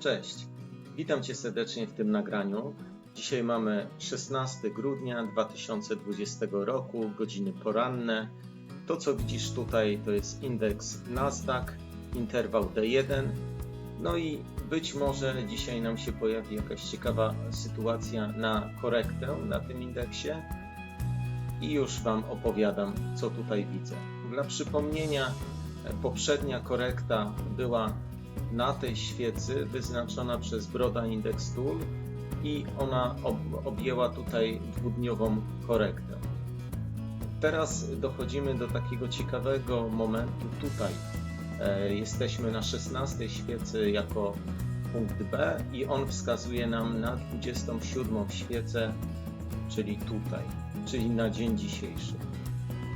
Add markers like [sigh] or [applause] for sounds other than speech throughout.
Cześć, witam Cię serdecznie w tym nagraniu. Dzisiaj mamy 16 grudnia 2020 roku, godziny poranne. To co widzisz tutaj to jest indeks Nasdaq, interwał D1. No i być może dzisiaj nam się pojawi jakaś ciekawa sytuacja na korektę na tym indeksie i już Wam opowiadam, co tutaj widzę. Dla przypomnienia, poprzednia korekta była na tej świecy wyznaczona przez Broda Index Tool i ona ob- objęła tutaj dwudniową korektę. Teraz dochodzimy do takiego ciekawego momentu tutaj. E, jesteśmy na 16 świecy jako punkt B i on wskazuje nam na 27 świecę, czyli tutaj, czyli na dzień dzisiejszy.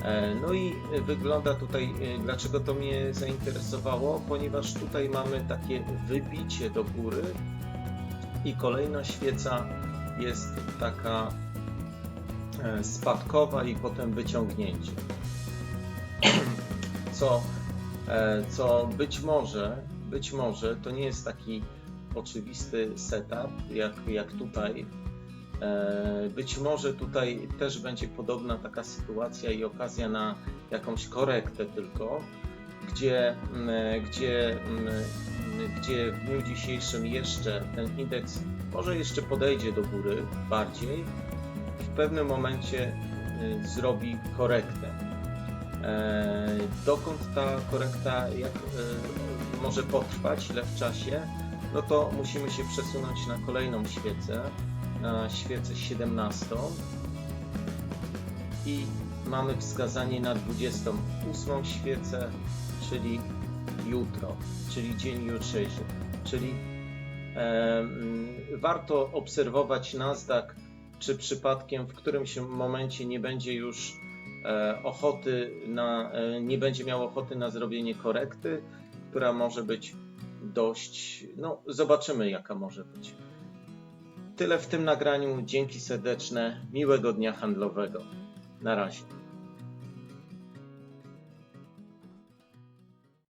E, No i wygląda tutaj, e, dlaczego to mnie zainteresowało, ponieważ tutaj mamy takie wybicie do góry i kolejna świeca jest taka e, spadkowa i potem wyciągnięcie. [clears throat] Co, co być może, być może to nie jest taki oczywisty setup jak, jak tutaj, Być może tutaj też będzie podobna taka sytuacja i okazja na jakąś korektę tylko, gdzie, mm, gdzie, mm, gdzie w dniu dzisiejszym jeszcze ten indeks może jeszcze podejdzie do góry bardziej, w pewnym momencie y, zrobi korektę. E, Dokąd ta korekta jak, y, może potrwać, ile w czasie, no to musimy się przesunąć na kolejną świecę świecę 17 i mamy wskazanie na 28 świecę, czyli jutro, czyli dzień jutrzejszy. Czyli e, warto obserwować Nasdaq, czy przypadkiem w którymś momencie nie będzie już e, ochoty na, e, nie będzie miał ochoty na zrobienie korekty, która może być dość, no zobaczymy jaka może być. Tyle w tym nagraniu. Dzięki serdeczne. Miłego dnia handlowego. Na razie.